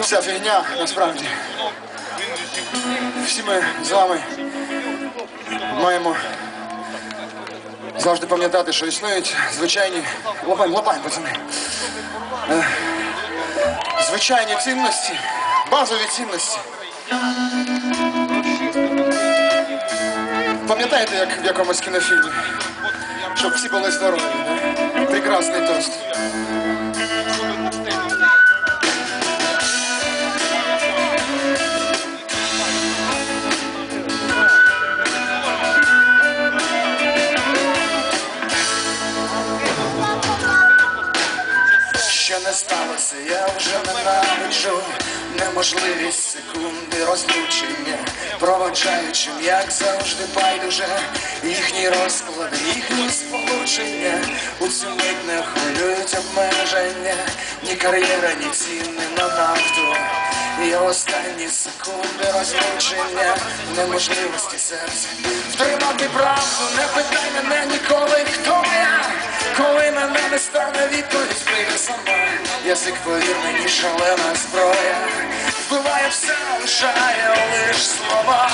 вся фігня насправді. Всі ми з вами маємо завжди пам'ятати, що існують звичайні. Лапаємо, лапаємо, пацани. Е, Звичайні цінності, базові цінності. Пам'ятаєте, як в якомусь кінофільмі? Щоб всі були здорові? Прекрасний тост. Що не сталося, я вже ненавиджу Неможливість секунди розлучення Проводжаючим, як завжди, байдуже Їхні розклади, їхні сполучення. У цю мить не хвилюють обмеження Ні кар'єра, ні ціни на нафту. І останні секунди розлучення Неможливості серця. Втримати правду, не питай мене ніколи, хто я. Коли мене не стане відповідь, прийде сама Язик, повір мені, шалена зброя. Вбиває все, лишає лиш слова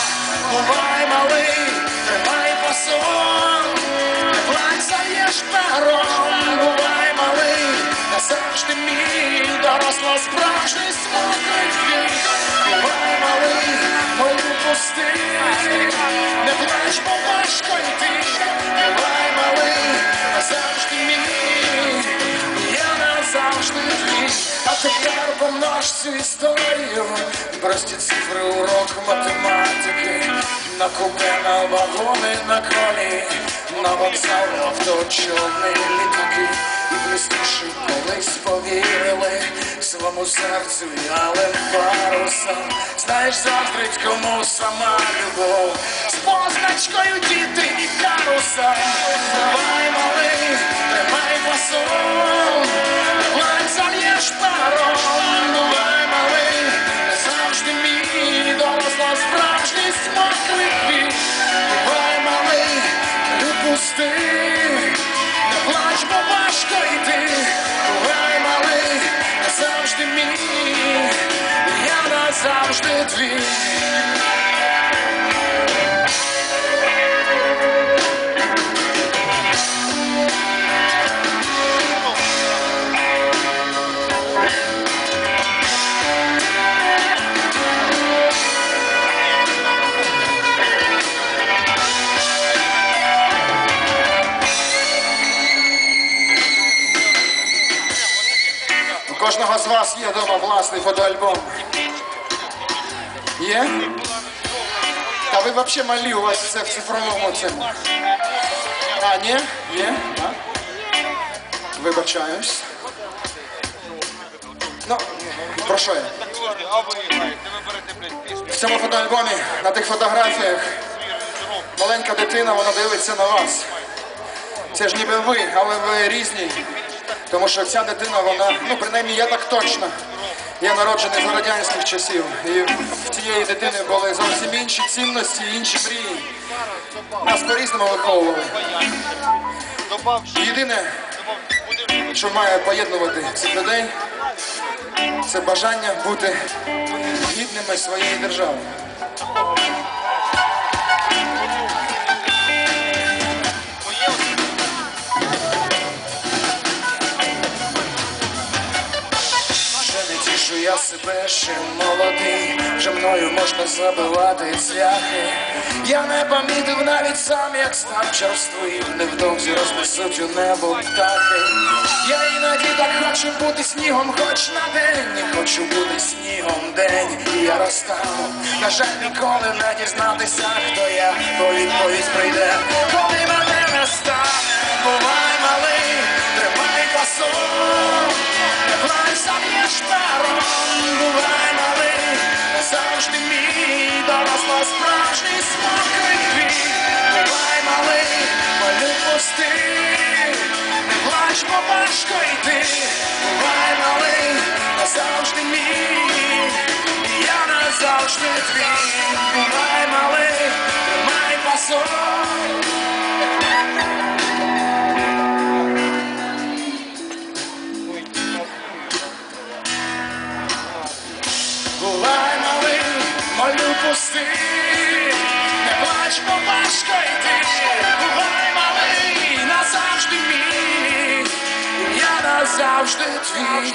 Бувай малий, тримай фасон Не заєш пером Бувай малий, назавжди мій Доросла справжній твій Бувай малий, мою пусти Не плач, бо важко йти А тепер помнож цю історію Прості цифри урок математики. На купе, на вагони, на колії На вокзали, авто, човни, літаки. І блистіші колись повірили. Своєму серцю але парусам Знаєш, заздрить кому сама любов. З позначкою діти і каруса. Давай, малий, тримай фасон У кожного з вас є вдома власний фотоальбом. Є? Та ви взагалі малі, у вас все в цифровому цьому. А, ні? Є? Вибачаюсь. Ну, про що я? В цьому фотоальбомі, на тих фотографіях, маленька дитина, вона дивиться на вас. Це ж ніби ви, але ви різні. Тому що ця дитина, вона, ну принаймні я так точно. Я народжений за радянських часів. І в цієї дитини були зовсім інші цінності, інші мрії. Нас по-різному виховували. Єдине, що має поєднувати цих людей, це бажання бути гідними своєї держави. Не тішу я себе ще молодий, вже мною можна забивати цвяхи. Я не помітив навіть сам, як став черствий, невдовзі рознесуть у небо птахи. Я іноді так хочу бути снігом, хоч на день, хочу бути снігом день, і я розтану. На жаль, ніколи не дізнатися, хто я, бо відповідь прийде, коли мене не стане, бувай малий, тримай фасон. Плай заб'єш пером, важко йти. Бувай малий, не завжди мій, я назавжди твій. Бувай малий, тримай фасон. відпусти, не плач, бо важко йти, бувай мій,